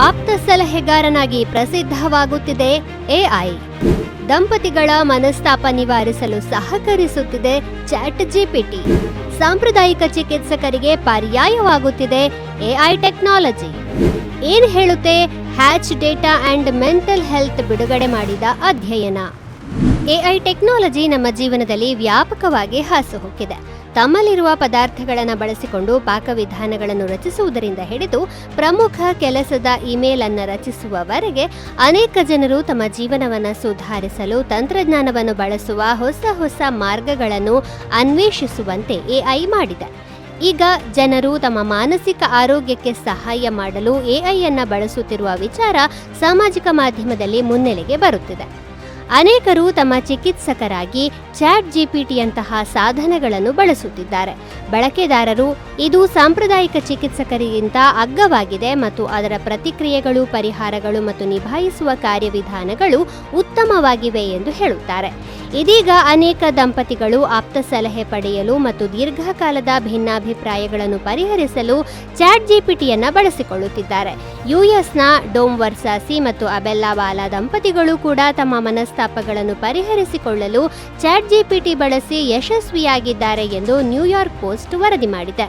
ಆಪ್ತ ಸಲಹೆಗಾರನಾಗಿ ಪ್ರಸಿದ್ಧವಾಗುತ್ತಿದೆ ಎಐ ದಂಪತಿಗಳ ಮನಸ್ತಾಪ ನಿವಾರಿಸಲು ಸಹಕರಿಸುತ್ತಿದೆ ಚಾಟ್ ಜಿಪಿಟಿ ಸಾಂಪ್ರದಾಯಿಕ ಚಿಕಿತ್ಸಕರಿಗೆ ಪರ್ಯಾಯವಾಗುತ್ತಿದೆ ಎಐ ಟೆಕ್ನಾಲಜಿ. ಏನ್ ಹೇಳುತ್ತೆ? Hatch data and mental health ಬಿಡುಗಡೆ ಮಾಡಿದ ಅಧ್ಯಯನ. ಎಐ ಟೆಕ್ನಾಲಜಿ ನಮ್ಮ ಜೀವನದಲ್ಲಿ ವ್ಯಾಪಕವಾಗಿ ಹಾಸುಹೊಕ್ಕಿದೆ ತಮ್ಮಲ್ಲಿರುವ ಪದಾರ್ಥಗಳನ್ನು ಬಳಸಿಕೊಂಡು ಪಾಕವಿಧಾನಗಳನ್ನು ರಚಿಸುವುದರಿಂದ ಹಿಡಿದು ಪ್ರಮುಖ ಕೆಲಸದ ಇಮೇಲ್ ಅನ್ನು ರಚಿಸುವವರೆಗೆ ಅನೇಕ ಜನರು ತಮ್ಮ ಜೀವನವನ್ನು ಸುಧಾರಿಸಲು, ತಂತ್ರಜ್ಞಾನವನ್ನು ಬಳಸುವ ಹೊಸ ಹೊಸ ಮಾರ್ಗಗಳನ್ನು ಅನ್ವೇಷಿಸುವಂತೆ ಎಐ ಮಾಡಿದೆ. ಈಗ ಜನರು ತಮ್ಮ ಮಾನಸಿಕ ಆರೋಗ್ಯಕ್ಕೆ ಸಹಾಯ ಮಾಡಲು ಎಐ ಅನ್ನು ಬಳಸುತ್ತಿರುವ ವಿಚಾರ ಸಾಮಾಜಿಕ ಮಾಧ್ಯಮದಲ್ಲಿ ಮುನ್ನೆಲೆಗೆ ಬರುತ್ತಿದೆ. ಅನೇಕರು ತಮ್ಮ ಚಿಕಿತ್ಸಕರಾಗಿ ಚಾಟ್ ಜಿಪಿಟಿಯಂತಹ ಸಾಧನಗಳನ್ನು ಬಳಸುತ್ತಿದ್ದಾರೆ. ಬಳಕೆದಾರರು, ಇದು ಸಾಂಪ್ರದಾಯಿಕ ಚಿಕಿತ್ಸಕರಿಗಿಂತ ಅಗ್ಗವಾಗಿದೆ ಮತ್ತು ಅದರ ಪ್ರತಿಕ್ರಿಯೆಗಳು, ಪರಿಹಾರಗಳು ಮತ್ತು ನಿಭಾಯಿಸುವ ಕಾರ್ಯವಿಧಾನಗಳು ಉತ್ತಮವಾಗಿವೆ ಎಂದು ಹೇಳುತ್ತಾರೆ. ಇದೀಗ ಅನೇಕ ದಂಪತಿಗಳು ಆಪ್ತ ಸಲಹೆ ಪಡೆಯಲು ಮತ್ತು ದೀರ್ಘಕಾಲದ ಭಿನ್ನಾಭಿಪ್ರಾಯಗಳನ್ನು ಪರಿಹರಿಸಲು ಚಾಟ್ ಜಿಪಿಟಿಯನ್ನು ಬಳಸಿಕೊಳ್ಳುತ್ತಿದ್ದಾರೆ. ಯುಎಸ್ನ ಡೋಮ್ ವರ್ಸಾಸಿ ಮತ್ತು ಅಬೆಲ್ಲಾವಾಲ ದಂಪತಿಗಳು ಕೂಡ ತಮ್ಮ ಮನಸ್ತಾಪಗಳನ್ನು ಪರಿಹರಿಸಿಕೊಳ್ಳಲು ಚಾಟ್ ಜಿಪಿಟಿ ಬಳಸಿ ಯಶಸ್ವಿಯಾಗಿದ್ದಾರೆ ಎಂದು ನ್ಯೂಯಾರ್ಕ್ ಪೋಸ್ಟ್ ವರದಿ ಮಾಡಿದೆ.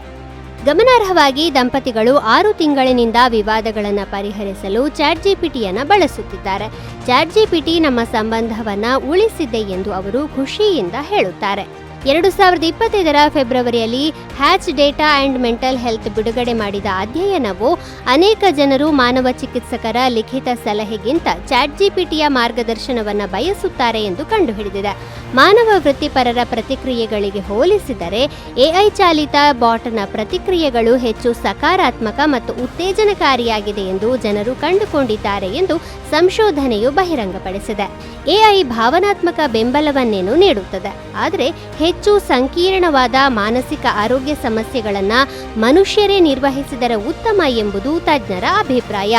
ಗಮನಾರ್ಹವಾಗಿ ದಂಪತಿಗಳು ಆರು ತಿಂಗಳಿನಿಂದ ವಿವಾದಗಳನ್ನು ಪರಿಹರಿಸಲು ಚಾಟ್ ಜಿಪಿಟಿಯನ್ನು ಬಳಸುತ್ತಿದ್ದಾರೆ. ಚಾಟ್ ಜಿಪಿಟಿ ನಮ್ಮ ಸಂಬಂಧವನ್ನು ಉಳಿಸಿದೆ ಎಂದು ಅವರು ಖುಷಿಯಿಂದ ಹೇಳುತ್ತಾರೆ. ಎರಡು ಸಾವಿರದ ಇಪ್ಪತ್ತೈದರ ಫೆಬ್ರವರಿಯಲ್ಲಿ hatch data and mental health ಬಿಡುಗಡೆ ಮಾಡಿದ ಅಧ್ಯಯನವು ಅನೇಕ ಜನರು ಮಾನವ ಚಿಕಿತ್ಸಕರ ಲಿಖಿತ ಸಲಹೆಗಿಂತ ಚಾಟ್ ಜಿಪಿಟಿಯ ಮಾರ್ಗದರ್ಶನವನ್ನು ಬಯಸುತ್ತಾರೆ ಎಂದು ಕಂಡುಹಿಡಿದಿದೆ. ಮಾನವ ವೃತ್ತಿಪರರ ಪ್ರತಿಕ್ರಿಯೆಗಳಿಗೆ ಹೋಲಿಸಿದರೆ ಎಐ ಚಾಲಿತ ಬಾಟ್ನ ಪ್ರತಿಕ್ರಿಯೆಗಳು ಹೆಚ್ಚು ಸಕಾರಾತ್ಮಕ ಮತ್ತು ಉತ್ತೇಜನಕಾರಿಯಾಗಿದೆ ಎಂದು ಜನರು ಕಂಡುಕೊಂಡಿದ್ದಾರೆ ಎಂದು ಸಂಶೋಧನೆಯು ಬಹಿರಂಗಪಡಿಸಿದೆ. ಎಐ ಭಾವನಾತ್ಮಕ ಬೆಂಬಲವನ್ನೇನು ನೀಡುತ್ತದೆ. ಆದರೆ ಹೆಚ್ಚು ಸಂಕೀರ್ಣವಾದ ಮಾನಸಿಕ ಆರೋಗ್ಯ ಸಮಸ್ಯೆಗಳನ್ನು ಮನುಷ್ಯರೇ ನಿರ್ವಹಿಸಿದರೆ ಉತ್ತಮ ಎಂಬುದು ತಜ್ಞರ ಅಭಿಪ್ರಾಯ.